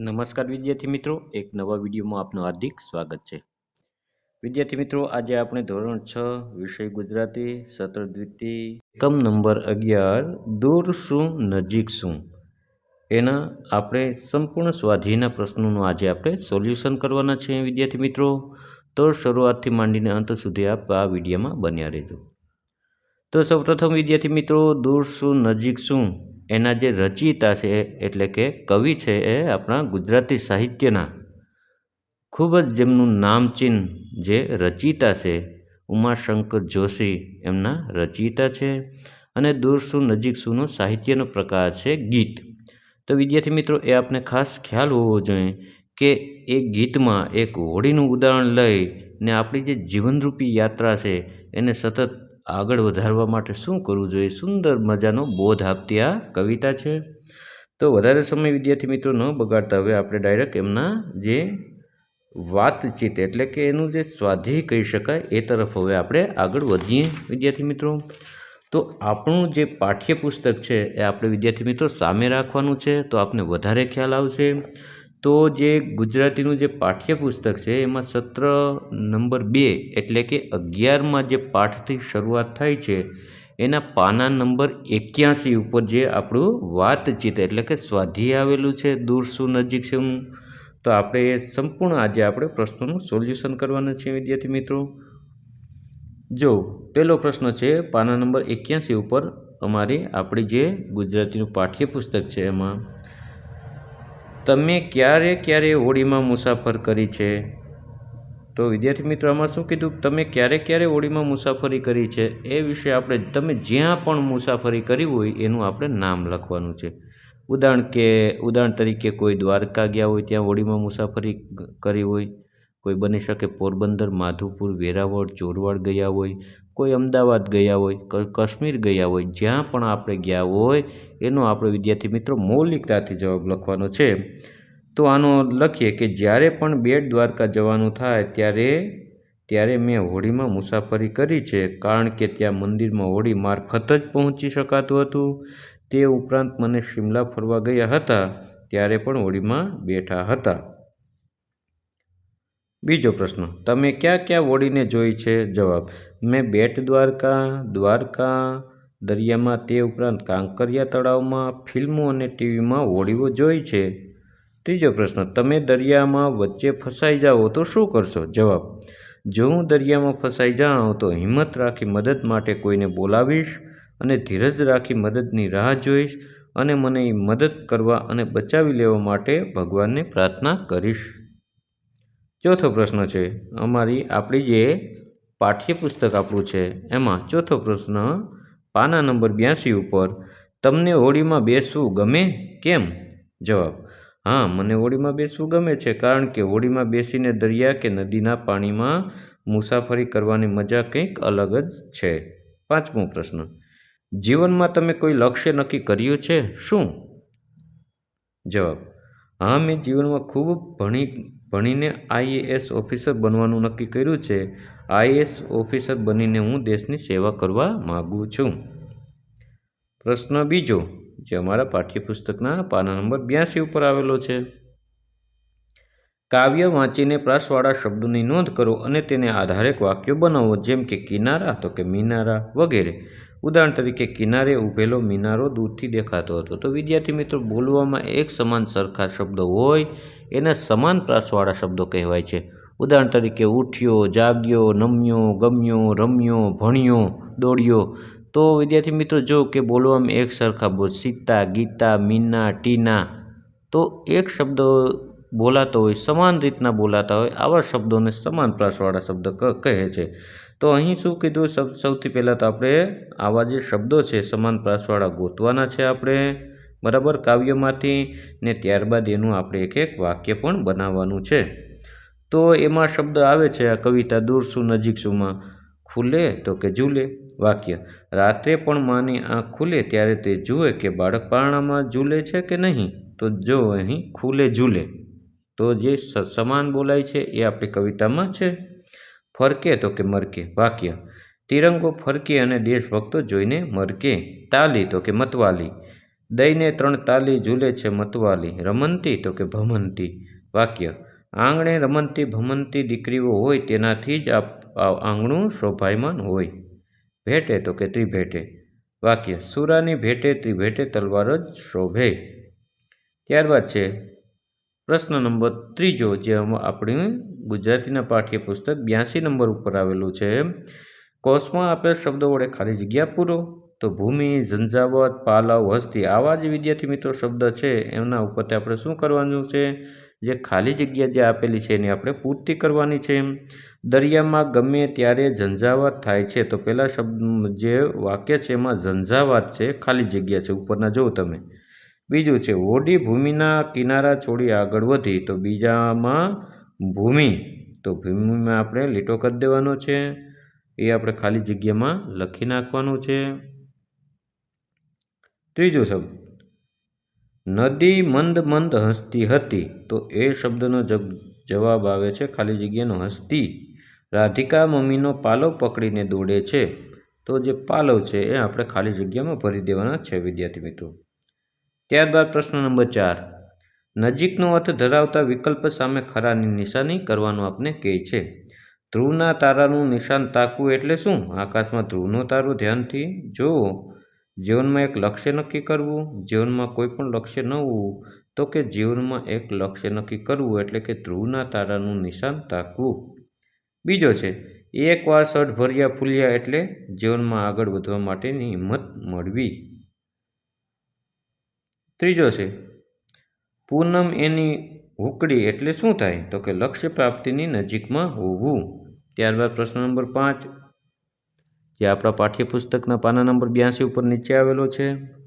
નમસ્કાર વિદ્યાર્થી મિત્રો, એક નવા વિડીયોમાં આપનું હાર્દિક સ્વાગત છે. વિદ્યાર્થી મિત્રો, આજે આપણે ધોરણ છ, વિષય ગુજરાતી, સત્ર દ્વિતીય, એકમ નંબર અગિયાર, દૂર શું, નજીક શું? એના આપણે સંપૂર્ણ સ્વાધ્યાયના પ્રશ્નોનું આજે આપણે સોલ્યુશન કરવાના છે વિદ્યાર્થી મિત્રો. તો શરૂઆતથી માંડીને અંત સુધી આપ આ વિડીયોમાં બન્યા રહેજો. તો સૌપ્રથમ વિદ્યાર્થી મિત્રો, દૂર શું, નજીક શું? એના જે રચયિતા છે, એટલે કે કવિ છે, એ આપણા ગુજરાતી સાહિત્યના ખૂબ જ જેમનું નામચીન જે રચયિતા છે, ઉમાશંકર જોશી એમના રચયિતા છે અને દૂર શું નજીક શુંનો સાહિત્યનો પ્રકાર છે ગીત. તો વિદ્યાર્થી મિત્રો, એ આપને ખાસ ખ્યાલ હોવો જોઈએ કે એ ગીતમાં એક હોડીનું ઉદાહરણ લઈ ને આપણી જે જીવનરૂપી યાત્રા છે, એને સતત આગળ વધારવા માટે શું કરવું જોઈએ? સુંદર મજાનો બોધ આપતી આ કવિતા છે. તો વધારે સમય વિદ્યાર્થી મિત્રો ન બગાડતા, હવે આપણે ડાયરેક્ટ એમના જે વાતચીત એટલે કે એનું જે સ્વાધ્યાય કહી શકાય, એ તરફ હવે આપણે આગળ વધીએ વિદ્યાર્થી મિત્રો. તો આપણું જે પાઠ્યપુસ્તક છે, એ આપણે વિદ્યાર્થી મિત્રો સામે રાખવાનું છે. તો આપને વધારે ખ્યાલ આવશે. તો જે ગુજરાતીનું જે પાઠ્યપુસ્તક છે, એમાં સત્ર નંબર બે એટલે કે અગિયારમાં જે પાઠથી શરૂઆત થાય છે, એના પાના નંબર એક્યાસી ઉપર જે આપણું વાતચીત એટલે કે સ્વાધ્યાય આવેલું છે, દૂર શું નજીક શું તો આપણે એ સંપૂર્ણ આજે આપણે પ્રશ્નોનું સોલ્યુશન કરવાના છીએ વિદ્યાર્થી મિત્રો. જો, પહેલો પ્રશ્ન છે, પાના નંબર એક્યાસી ઉપર અમારી આપણી જે ગુજરાતીનું પાઠ્યપુસ્તક છે એમાં તમે ક્યારે ક્યારે હોડીમાં મુસાફર કરી છે? તો વિદ્યાર્થી મિત્રો, આમાં શું કીધું? તમે ક્યારે ક્યારે હોડીમાં મુસાફરી કરી છે? એ વિશે આપણે, તમે જ્યાં પણ મુસાફરી કરી હોય, એનું આપણે નામ લખવાનું છે. ઉદાહરણ કે, ઉદાહરણ તરીકે કોઈ દ્વારકા ગયા હોય, ત્યાં હોડીમાં મુસાફરી કરી હોય. કોઈ બની શકે પોરબંદર, માધુપુર, વેરાવળ, ચોરવાડ ગયા હોય. કોઈ અમદાવાદ ગયા હોય કાશ્મીર ગયા હોય, જ્યાં પણ આપણે ગયા હોય, એનો આપણે વિદ્યાર્થી મિત્રો મૌલિકતાથી જવાબ લખવાનો છે. તો આનો લખીએ કે જ્યારે પણ બેટ દ્વારકા જવાનું થાય ત્યારે ત્યારે મેં હોડીમાં મુસાફરી કરી છે, કારણ કે ત્યાં મંદિરમાં હોડી મારફત જ પહોંચી શકાતું હતું. તે ઉપરાંત મને શિમલા ફરવા ગયા હતા, ત્યારે પણ હોડીમાં બેઠા હતા. બીજો પ્રશ્ન, તમે ક્યાં ક્યાં હોડીને જોઈ છે? જવાબ, મેં બેટ દ્વારકા દ્વારકા, દરિયામાં તે ઉપરાંત કાંકરિયા તળાવમાં ફિલ્મો અને ટીવીમાં હોડીઓ જોઈ છે. ત્રીજો પ્રશ્ન, તમે દરિયામાં વચ્ચે ફસાઈ જાઓ તો શું કરશો? જવાબ, જો હું દરિયામાં ફસાઈ જાઉં તો હિંમત રાખી મદદ માટે કોઈને બોલાવીશ અને ધીરજ રાખી મદદની રાહ જોઈશ અને મને એ મદદ કરવા અને બચાવી લેવા માટે ભગવાનને પ્રાર્થના કરીશ. ચોથો પ્રશ્ન છે. અમારી આપણી જે પાઠ્યપુસ્તક આપણું છે, એમાં ચોથો પ્રશ્ન, પાના નંબર બ્યાસી ઉપર, તમને હોળીમાં બેસવું ગમે? કેમ? જવાબ, હા, મને હોળીમાં બેસવું ગમે છે, કારણ કે હોળીમાં બેસીને દરિયા કે નદીના પાણીમાં મુસાફરી કરવાની મજા કંઈક અલગ જ છે. પાંચમો પ્રશ્ન, જીવનમાં તમે કોઈ લક્ષ્ય નક્કી કર્યું છે? શું? જવાબ, હા, મેં જીવનમાં ખૂબ ભણી ભણીને આઈએએસ ઓફિસર બનવાનું નક્કી કર્યું છે. આઈએએસ ઓફિસર બનીને હું દેશની સેવા કરવા માગું છું. પ્રશ્ન બીજો, જે અમારા પાઠ્યપુસ્તકના પાના નંબર બ્યાસી ઉપર આવેલો છે. કાવ્ય વાંચીને પ્રાસવાળા શબ્દોની નોંધ કરો અને તેને આધારે વાક્યો બનાવો, જેમ કે કિનારા તો કે મિનારા વગેરે. ઉદાહરણ તરીકે કિનારે ઊભેલો મિનારો દૂરથી દેખાતો હતો. તો વિદ્યાર્થી મિત્રો, બોલવામાં એક સમાન સરખા શબ્દો હોય એને સમાન પ્રાસવાળા શબ્દો કહેવાય છે. ઉદાહરણ તરીકે ઉઠ્યો, જાગ્યો, નમ્યો, ગમ્યો, રમ્યો, ભણ્યો, દોડ્યો. તો વિદ્યાર્થી મિત્રો, જો કે બોલવામાં એક સરખા બોલ સીતા, ગીતા, મીના, ટીના, તો એક શબ્દ બોલાતો હોય, સમાન રીતના બોલાતા હોય, આવા શબ્દોને સમાન પ્રાસવાળા શબ્દ કહે છે. તો અહીં શું કીધું? સૌથી પહેલાં તો આપણે આવા જે શબ્દો છે, સમાન પ્રાસવાળા ગોતવાના છે આપણે, બરાબર? કાવ્યમાંથી ને ત્યારબાદ એનું આપણે એક એક વાક્ય પણ બનાવવાનું છે. તો એમાં શબ્દ આવે છે, આ કવિતા, દૂર શું, નજીક શુંમાં ખુલે તો કે ઝૂલે? વાક્ય, રાત્રે પણ માની આંખ ખુલે ત્યારે તે જુએ કે બાળક પારણામાં ઝૂલે છે કે નહીં? તો જો અહીં, ખુલે ઝૂલે. તો જે સમાન બોલાય છે એ આપણી કવિતામાં છે. ફરકે તો કે મરકે, વાક્ય. તિરંગો ફરકે અને દેશભક્તો જોઈને મરકે. તાલી તો કે મતવાલી. દઈને ત્રણ તાલી ઝૂલે છે મતવાલી. રમંતી તો કે ભમંતી. વાક્ય. આંગણે રમંતી ભમંતી દીકરીઓ હોય તેનાથી જ આ આંગણું શોભાયમાન હોય. ભેટે તો કે ત્રિભેટે. વાક્ય. સુરાની ભેટે ત્રિભેટે તલવાર જ શોભે. ત્યારબાદ છે પ્રશ્ન નંબર ત્રીજો જે આપણી ગુજરાતીના પાઠ્યપુસ્તક બ્યાસી નંબર ઉપર આવેલું છે. કોષમાં આપેલ શબ્દો વડે ખાલી જગ્યા પૂરો. તો ભૂમિ, ઝંઝાવત, પાલવ, હસ્તી આવા જ વિદ્યાર્થી મિત્રો શબ્દ છે. એમના ઉપરથી આપણે શું કરવાનું છે? જે ખાલી જગ્યા જે આપેલી છે એની આપણે પૂર્તિ કરવાની છે. દરિયામાં ગમે ત્યારે ઝંઝાવાત થાય છે. તો પહેલાં શબ્દ જે વાક્ય છે એમાં ઝંઝાવાત છે, ખાલી જગ્યા છે. ઉપરના જુઓ તમે. બીજું છે હોડી ભૂમિના કિનારા છોડી આગળ વધી. તો બીજામાં ભૂમિ. તો ભૂમિમાં આપણે લીટો કરી દેવાનો છે. એ આપણે ખાલી જગ્યામાં લખી નાખવાનું છે. ત્રીજો શબ્દ. નદી મંદ મંદ હસતી હતી. તો એ શબ્દનો જવાબ આવે છે ખાલી જગ્યાનો હસતી. રાધિકા મમ્મીનો પાલવ પકડીને દોડે છે. તો જે પાલવ છે એ આપણે ખાલી જગ્યામાં ભરી દેવાના છે, વિદ્યાર્થી મિત્રો. ત્યારબાદ પ્રશ્ન નંબર ચાર. નજીકનો અર્થ ધરાવતા વિકલ્પ સામે ખરાની નિશાની કરવાનું આપણે કહે છે. ધ્રુવના તારાનું નિશાન તાકવું એટલે શું? આકાશમાં ધ્રુવનો તારું ધ્યાનથી જોવો જીવનમાં એક લક્ષ્ય નક્કી કરવું. જીવનમાં કોઈ પણ લક્ષ્ય ન હોવું તો કે જીવનમાં એક લક્ષ્ય નક્કી કરવું એટલે કે ધ્રુવના તારાનું નિશાન તાકવું. બીજો છે એકવાર સઢ ભર્યા ફૂલ્યા એટલે જીવનમાં આગળ વધવા માટેની હિંમત મળવી. ત્રીજો છે પૂનમ એની હુકડી એટલે શું થાય? તો કે લક્ષ્ય પ્રાપ્તિની નજીકમાં હોવું. ત્યારબાદ પ્રશ્ન નંબર પાંચ. જે આપણા પાઠ્યપુસ્તકના પાના નંબર બ્યાસી ઉપર નીચે આવેલો છે.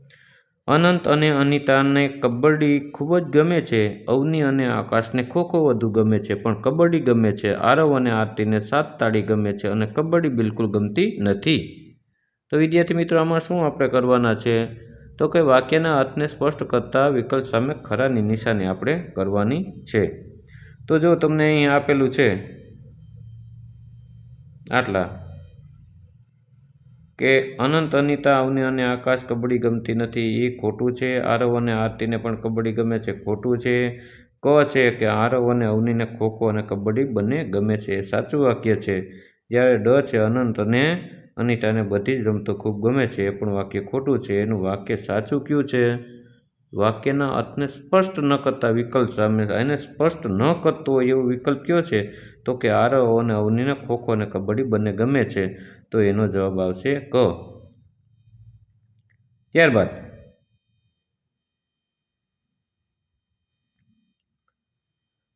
અનંત અને અનિતાને કબડ્ડી ખૂબ જ ગમે છે. અવની અને આકાશને ખોખો વધુ ગમે છે, પણ કબડ્ડી ગમે છે. આરવ અને આરતીને સાત તાળી ગમે છે અને કબડ્ડી બિલકુલ ગમતી નથી. તો વિદ્યાર્થી મિત્રો, આમાં શું આપણે કરવાના છે? તો કે વાક્યના અર્થને સ્પષ્ટ કરતા વિકલ્પ સામે ખરાની નિશાની આપણે કરવાની છે. તો જો તમને અહીં આપેલું છે આટલા. કે અનંત અનિતા અવની અને આકાશ કબડ્ડી ગમતી નથી એ ખોટું છે. આરવ અને આરતીને પણ કબડ્ડી ગમે છે, ખોટું છે. ક છે કે આરવ અને અવનીને ખોખો અને કબડ્ડી બંને ગમે છે. સાચું વાક્ય છે. જ્યારે ડ છે અનંત અને અનિતાને બધી જ રમતો ખૂબ ગમે છે એ પણ વાક્ય ખોટું છે, એનું વાક્ય સાચું કયું છે? વાક્યના અર્થને સ્પષ્ટ ન કરતા વિકલ્પ સામે એને સ્પષ્ટ ન કરતો હોય એવો વિકલ્પ કયો છે? તો કે આરવ અને અવનીને ખોખો અને કબડ્ડી બંને ગમે છે, તો એનો જવાબ આવશે ક. ત્યારબાદ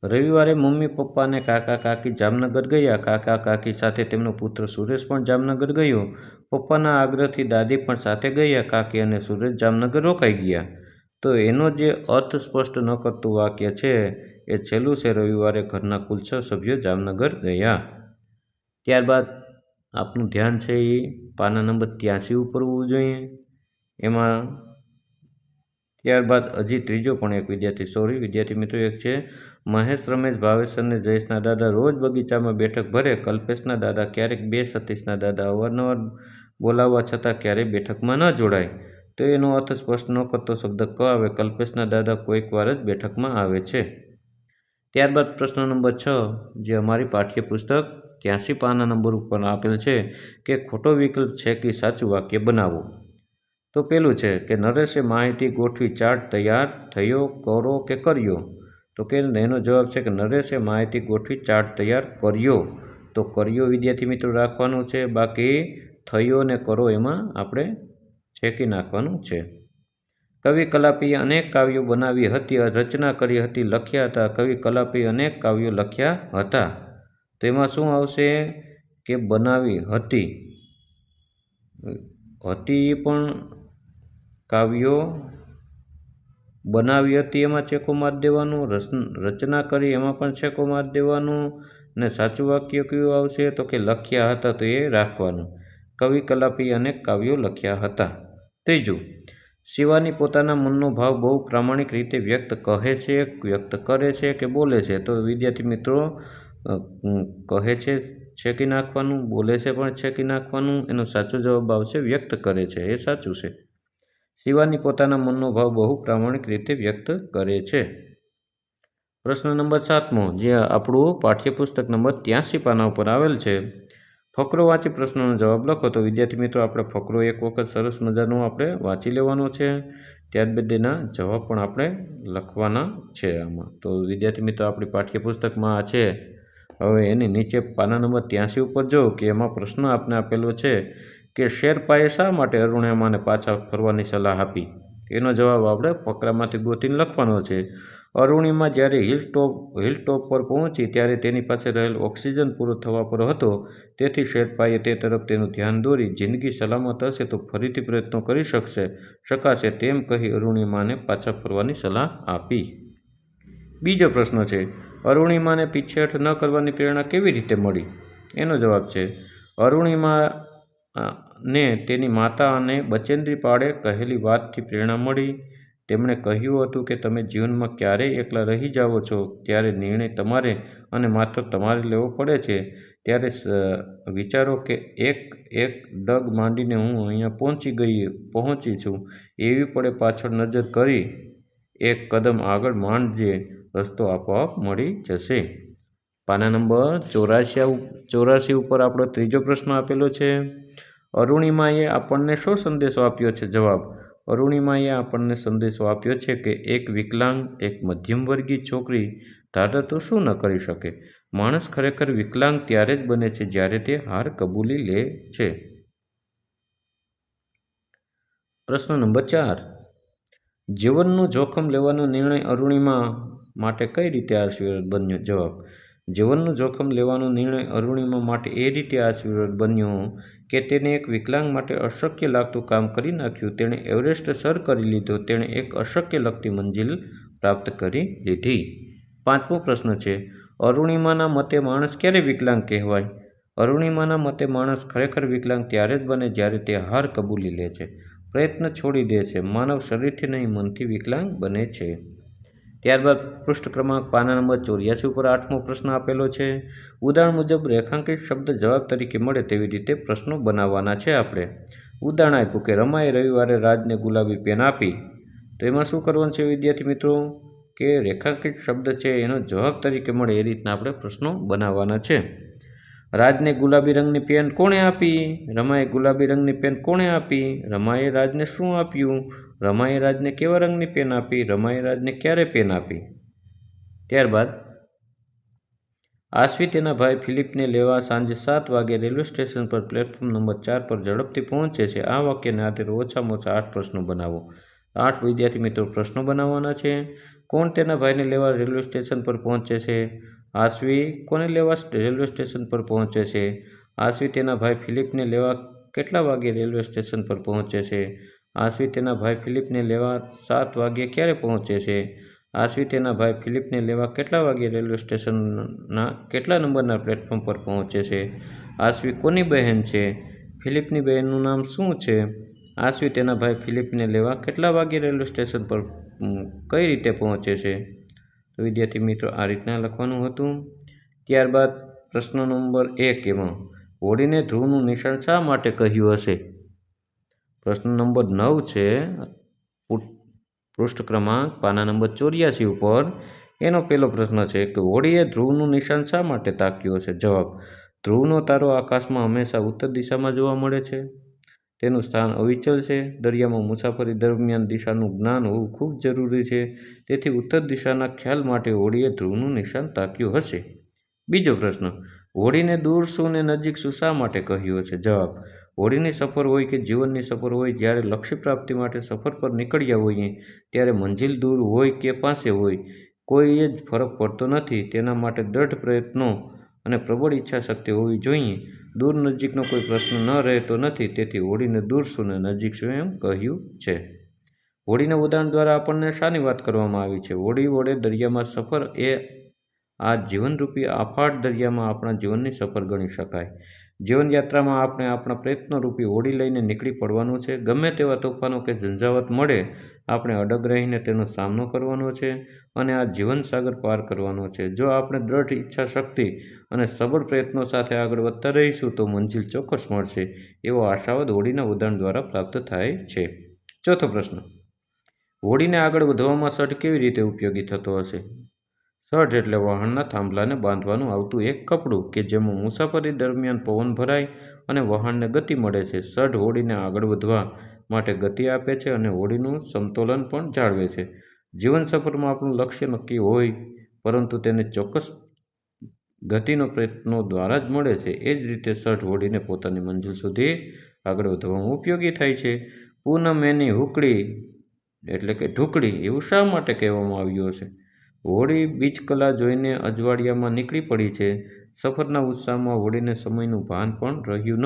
રવિવારે મમ્મી, પપ્પા અને કાકા, કાકી જામનગર ગયા. કાકા, કાકી સાથે તેમનો પુત્ર સુરેશ પણ જામનગર ગયો. પપ્પાના આગ્રહથી દાદી પણ સાથે ગયા. કાકી અને સુરેશ જામનગર રોકાઈ ગયા. તો એનો જે અર્થ સ્પષ્ટ ન કરતું વાક્ય છે, એ છેલ્લું છે. રવિવારે ઘરના કુલ છ સભ્યો જામનગર ગયા. ત્યારબાદ આપનું ધ્યાન છે એ પાના નંબર ત્યાંસી ઉપર હોવું જોઈએ. એમાં ત્યારબાદ હજી ત્રીજો પણ એક વિદ્યાર્થી સોરી વિદ્યાર્થી મિત્રો એક છે. મહેશ રમેશ ભાવેશરને જયેશના દાદા રોજ બગીચામાં બેઠક ભરે, કલ્પેશના દાદા ક્યારેક બે, સતીશના દાદા અવારનવાર બોલાવવા છતાં ક્યારેય બેઠકમાં ન જોડાય. તો એનો અર્થ સ્પષ્ટ ન કરતો શબ્દ ક આવે, કલ્પેશના દાદા કોઈક વાર જ બેઠકમાં આવે છે. ત્યારબાદ પ્રશ્ન નંબર છ, જે અમારી પાઠ્યપુસ્તક ત્યાંસી પાના નંબર ઉપર આપેલ છે કે ખોટો વિકલ્પ છે કે સાચું વાક્ય બનાવો તો પેલું છે કે નરેશે માહિતી ગોઠવી ચાર્ટ તૈયાર થયો, કરો કે કર્યો? તો કે એનો જવાબ છે કે નરેશે માહિતી ગોઠવી ચાર્ટ તૈયાર કર્યો. તો કર્યો વિદ્યાર્થી મિત્રો રાખવાનું છે. બાકી થયો ને કરો એમાં આપણે છેકી નાખવાનું છે. કવિ કલાપીએ અનેક કાવ્યો બનાવી હતી. રચના કરી હતી, લખ્યા હતા. કવિ કલાપી અનેક કાવ્યો લખ્યા હતા. તો એમાં શું આવશે કે બનાવી હતી? હતી પણ કાવ્યો બનાવી હતી એમાં ચેકો માર દેવાનું રચના કરી એમાં પણ ચેકો માર દેવાનું ને સાચું વાક્ય કયું આવશે તો કે લખ્યા હતા તો એ રાખવાનું. કવિ કલાપી અનેક કાવ્યો લખ્યા હતા. ત્રીજું, શિવાની પોતાના મનનો ભાવ બહુ પ્રામાણિક રીતે વ્યક્ત કહે છે, વ્યક્ત કરે છે કે બોલે છે? તો વિદ્યાર્થી મિત્રો કહે છે, છેકી નાખવાનું, બોલે છે પણ છેકી નાખવાનું, એનો સાચો જવાબ આવશે વ્યક્ત કરે છે. એ સાચું છે. શિવાની પોતાના મનનો ભાવ બહુ પ્રામાણિક રીતે વ્યક્ત કરે છે. પ્રશ્ન નંબર સાતમો જે આપણું પાઠ્યપુસ્તક નંબર ત્યાંસી પાના ઉપર આવેલ છે. ફકરો વાંચી પ્રશ્નનો જવાબ લખો તો વિદ્યાર્થી મિત્રો, આપણે ફકરો એક વખત સરસ મજાનો આપણે વાંચી લેવાનો છે. ત્યારબાદ એના જવાબ પણ આપણે લખવાના છે આમાં. તો વિદ્યાર્થી મિત્રો, આપણી પાઠ્યપુસ્તકમાં આ છે. હવે એની નીચે પાના નંબર ત્યાંસી ઉપર જો કે એમાં પ્રશ્ન આપને આપેલો છે. કે શેરપાએ શા માટે અરુણિમાને પાછા ફરવાની સલાહ આપી? એનો જવાબ આપણે ફકરામાંથી ગોતીને લખવાનો છે. અરુણિમા જ્યારે હિલ ટોપ હિલ ટોપ પર પહોંચી ત્યારે તેની પાસે રહેલ ઓક્સિજન પૂરો થવા પર હતો. તેથી શેરપાએ તે તરફ તેનું ધ્યાન દોરી, જિંદગી સલામત હશે તો ફરીથી પ્રયત્નો કરી શકશે, શકાશે તેમ કહી અરુણિમાને પાછા ફરવાની સલાહ આપી. બીજો પ્રશ્ન છે અરુણિમાને પીછેહઠ ન કરવાની પ્રેરણા કેવી રીતે મળી? એનો જવાબ છે, અરુણિમા ને તેની માતા અને બચેન્દ્રી પાળે કહેલી વાતથી પ્રેરણા મળી. તેમણે કહ્યું હતું કે, તમે જીવનમાં ક્યારેય એકલા રહી જાઓ છો, ત્યારે નિર્ણય તમારે અને માત્ર તમારે લેવો પડે છે. ત્યારે વિચારો કે એક એક ડગ માંડીને હું અહીંયા પહોંચી ગઈ, પહોંચી છું. એવી પડે પાછળ નજર કરી, એક કદમ આગળ માંડજે, રસ્તો આપોઆપ મળી જશે. પાના નંબર ચોરાસી ચોરાસી ઉપર આપણો ત્રીજો પ્રશ્ન આપેલો છે. અરુણિમાએ આપણને શું સંદેશો આપ્યો છે? જવાબ, અરુણિમાએ આપણને સંદેશો આપ્યો છે કે એક વિકલાંગ, એક મધ્યમવર્ગીય છોકરી ધારે તો શું ન કરી શકે? માણસ ખરેખર વિકલાંગ ત્યારે જ બને છે જ્યારે તે હાર કબૂલી લે છે. પ્રશ્ન નંબર ચાર, જીવનનું જોખમ લેવાનો નિર્ણય અરુણિમા માટે કઈ રીતે આશીર્વાદ બન્યો? જવાબ, જીવનનું જોખમ લેવાનો નિર્ણય અરુણિમા માટે એ રીતે આશીર્વાદ બન્યો કે તેને એક વિકલાંગ માટે અશક્ય લાગતું કામ કરી નાખ્યું. તેણે એવરેસ્ટ સર કરી લીધો. તેણે એક અશક્ય લગતી મંજિલ પ્રાપ્ત કરી લીધી. પાંચમો પ્રશ્ન છે, અરુણિમાના મતે માણસ ક્યારે વિકલાંગ કહેવાય? અરુણિમાના મતે માણસ ખરેખર વિકલાંગ ત્યારે જ બને જ્યારે તે હાર કબૂલી લે છે. પ્રયત્ન છોડી દે છે. માનવ શરીરથી નહીં, મનથી વિકલાંગ બને છે. ત્યારબાદ પૃષ્ઠ ક્રમાંક પાના નંબર ચોર્યાસી ઉપર આઠમો પ્રશ્ન આપેલો છે. ઉદાહરણ મુજબ રેખાંકિત શબ્દ જવાબ તરીકે મળે તેવી રીતે પ્રશ્નો બનાવવાના છે આપણે. ઉદાહરણ આપ્યું કે રમાએ રવિવારે રાજને ગુલાબી પેન આપી. તો એમાં શું કરવાનું છે વિદ્યાર્થી મિત્રો? કે રેખાંકિત શબ્દ છે એનો જવાબ તરીકે મળે એ રીતના આપણે પ્રશ્નો બનાવવાના છે. રાજને ગુલાબી રંગની પેન કોણે આપી? રમાએ ગુલાબી રંગની પેન કોણે આપી? રમાએ રાજને શું આપ્યું? રમાએ રાજને કેવા રંગની પેન આપી? રમાઈ રાજને ક્યારે પેન આપી? ત્યારબાદ આશ્વી તેના ભાઈ ફિલિપને લેવા સાંજે સાત વાગે રેલવે સ્ટેશન પર પ્લેટફોર્મ નંબર ચાર પર ઝડપથી પહોંચે છે. આ વાક્યને આધારે ઓછામાં ઓછા આઠ પ્રશ્નો બનાવો. આઠ વિદ્યાર્થી મિત્રો પ્રશ્નો બનાવવાના છે. કોણ તેના ભાઈને લેવા રેલવે સ્ટેશન પર પહોંચે છે? આશ્વી કોને લેવા રેલવે સ્ટેશન પર પહોંચે છે? આશ્વી તેના ભાઈ ફિલિપને લેવા કેટલા વાગે રેલવે સ્ટેશન પર પહોંચે છે? આશ્વી તેના ભાઈ ફિલિપને લેવા સાત વાગ્યે ક્યારે પહોંચે છે? આશ્વી તેના ભાઈ ફિલિપને લેવા કેટલા વાગ્યે રેલવે સ્ટેશનના કેટલા નંબરના પ્લેટફોર્મ પર પહોંચે છે? આશ્વી કોની બહેન છે? ફિલિપની બહેનનું નામ શું છે? આશ્વી તેના ભાઈ ફિલિપને લેવા કેટલા વાગ્યે રેલવે સ્ટેશન પર કઈ રીતે પહોંચે છે? તો વિદ્યાર્થી મિત્રો, આ રીતના લખવાનું હતું. ત્યારબાદ પ્રશ્ન નંબર એક એમાં હોડીને ધ્રુવનું નિશાન શા માટે કહ્યું હશે? પ્રશ્ન નંબર નવ છે પૃષ્ઠ ક્રમાંક પાના નંબર ચોર્યાસી ઉપર એનો પહેલો પ્રશ્ન છે કે હોડીએ ધ્રુવનું નિશાન શા માટે તાક્યું હશે? જવાબ, ધ્રુવનો તારો આકાશમાં હંમેશા ઉત્તર દિશામાં જોવા મળે છે. તેનું સ્થાન અવિચલ છે. દરિયામાં મુસાફરી દરમિયાન દિશાનું જ્ઞાન હોવું ખૂબ જરૂરી છે. તેથી ઉત્તર દિશાના ખ્યાલ માટે હોડીએ ધ્રુવનું નિશાન તાક્યું હશે. બીજો પ્રશ્ન હોડીને દૂર શું ને નજીક શું શા માટે કહ્યું હશે? જવાબ હોડીની સફર હોય કે જીવનની સફર હોય, જ્યારે લક્ષ્ય પ્રાપ્તિ માટે સફર પર નીકળ્યા હોઈએ, ત્યારે મંજિલ દૂર હોય કે પાસે હોય કોઈ જ ફરક પડતો નથી. તેના માટે દ્રઢ પ્રયત્નો અને પ્રબળ ઈચ્છા શક્તિ હોવી જોઈએ. દૂર નજીકનો કોઈ પ્રશ્ન ન રહેતો નથી, તેથી હોળીને દૂર શું નજીક શું એમ કહ્યું છે. હોળીના ઉદાહરણ દ્વારા આપણને શાની વાત કરવામાં આવી છે? હોળી વડે દરિયામાં સફર એ આ જીવનરૂપી આફાટ દરિયામાં આપણા જીવનની સફર ગણી શકાય. જીવનયાત્રામાં આપણે આપણા પ્રયત્નરૂપી હોડી લઈને નીકળી પડવાનું છે. ગમે તેવા તોફાનો કે ઝંઝાવત મળે, આપણે અડગ રહીને તેનો સામનો કરવાનો છે અને આ જીવનસાગર પાર કરવાનો છે. જો આપણે દ્રઢ ઈચ્છા શક્તિ અને સબળ પ્રયત્નો સાથે આગળ વધતા રહીશું, તો મંજિલ ચોક્કસ મળશે એવો આશાવાદ હોડીના ઉદાહરણ દ્વારા પ્રાપ્ત થાય છે. ચોથો પ્રશ્ન. હોડીને આગળ વધવામાં સઢ કેવી રીતે ઉપયોગી થતો હશે? સઢ એટલે વહાણના થાંભલાને બાંધવાનું આવતું એક કપડું કે જેમાં મુસાફરી દરમિયાન પવન ભરાય અને વહાણને ગતિ મળે છે. સઢ હોડીને આગળ વધવા માટે ગતિ આપે છે અને હોડીનું સમતોલન પણ જાળવે છે. જીવન સફરમાં આપણું લક્ષ્ય નક્કી હોય, પરંતુ તેને ચોક્કસ ગતિનો પ્રયત્નો દ્વારા જ મળે છે. એ જ રીતે સઢ હોડીને પોતાની મંજિલ સુધી આગળ વધવામાં ઉપયોગી થાય છે. પૂનમ એની હુકડી, એટલે કે ઢુકડી, એવું શા માટે કહેવામાં આવ્યું હશે? હોળી બીજકલા જોઈને અજવાળિયામાં નીકળી પડી છે. સફરના ઉત્સાહમાં હોળીને સમયનું ભાન પણ રહ્યું ન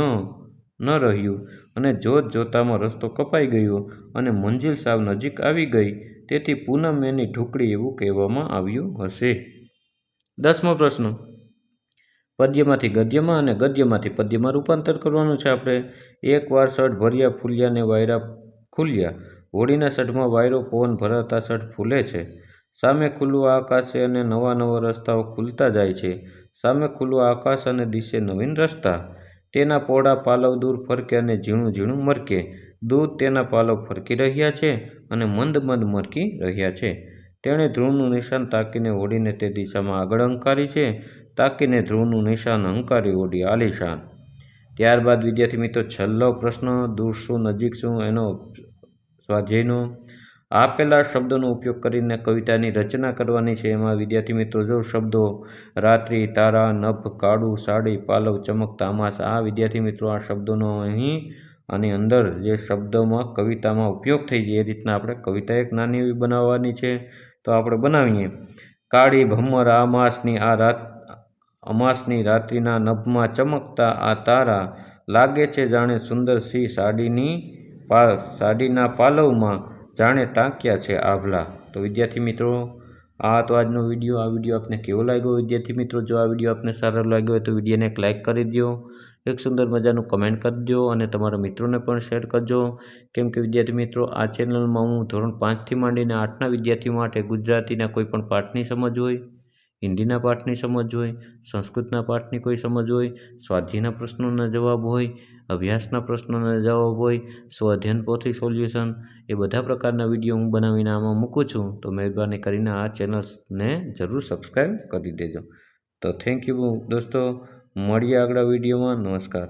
ન રહ્યું. અને જોત જોતામાં રસ્તો કપાઈ ગયો અને મંજિલ સાવ નજીક આવી ગઈ. તેથી પૂનમ એની ઢુકડી એવું કહેવામાં આવ્યું હશે. દસમો પ્રશ્ન. પદ્યમાંથી ગદ્યમાં અને ગદ્યમાંથી પદ્યમાં રૂપાંતર કરવાનું છે આપણે. એકવાર સઢ ભર્યા ફૂલ્યા ને વાયરા ખુલ્યા. હોળીના સઢમાં વાયરો પવન ભરાતા સઢ ફૂલે છે. સામે ખુલ્લું આકાશ અને નવા નવા રસ્તાઓ ખુલતા જાય છે. સામે ખુલ્લું આકાશ અને દિશે નવીન રસ્તા. તેના પોળા પાલવ દૂર ફરકે અને ઝીણું ઝીણું મરકે. દૂધ તેના પાલવ ફરકી રહ્યા છે અને મંદ મંદ મરકી રહ્યા છે. તેણે ધ્રુવનું નિશાન તાકીને ઓડીને તે દિશામાં આગળ અંકારી છે. તાકીને ધ્રુવનું નિશાન અંકારી ઓડી આલિશાન ત્યારબાદ વિદ્યાર્થી મિત્રો છેલ્લો પ્રશ્ન, દૂર શું, નજીક શું? એનો સ્વાધ્યાયનો આપેલા શબ્દોનો ઉપયોગ કરીને કવિતાની રચના કરવાની છે. એમાં વિદ્યાર્થી મિત્રો, જો શબ્દો રાત્રિ, તારા, નભ, કાળું, સાડી, પાલવ ચમકતા તામાસ, આ વિદ્યાર્થી મિત્રો આ શબ્દોનો અહીં આની અંદર જે શબ્દોમાં કવિતામાં ઉપયોગ થઈ જાય એ રીતના આપણે કવિતા એક નાની એવી બનાવવાની છે. તો આપણે બનાવીએ. કાળી ભમર આ માસની, આ રાત અમાસની રાત્રિના નભમાં ચમકતા આ તારા લાગે છે જાણે સુંદર સિંહ સાડીની પા, સાડીના પાલવમાં જાણે ટાંક્યા છે આભલા તો વિદ્યાર્થી મિત્રો, આ તો આજનો વીડિયો. આ વીડિયો આપને કેવો લાગ્યો? વિદ્યાર્થી મિત્રો, જો આ વીડિયો આપને સારો લાગ્યો હોય તો વિડીયોને એક લાઇક કરી દો એક સુંદર મજાનું કમેન્ટ કરી દો અને તમારા મિત્રોને પણ શેર કરજો. કેમ કે વિદ્યાર્થી મિત્રો, આ ચેનલમાં હું ધોરણ પાંચથી માંડીને આઠના વિદ્યાર્થી માટે ગુજરાતીના કોઈ પણ પાઠની સમજ હોય, હિન્દીના પાઠની સમજ હોય, સંસ્કૃતના પાઠની કોઈ સમજ હોય સ્વાધ્યાયના પ્રશ્નોના જવાબ હોય અભ્યાસના પ્રશ્નોના જવાબ હોય સ્વઅધ્યયન પોથી સોલ્યુશન, એ બધા પ્રકારના વીડિયો હું બનાવીને આમાં મૂકું છું, તો મહેરબાની કરીને આ ચેનલ્સને જરૂર સબસ્ક્રાઈબ કરી દેજો. તો થેન્ક યુ દોસ્તો, મળીએ આગળ વિડીયોમાં. નમસ્કાર.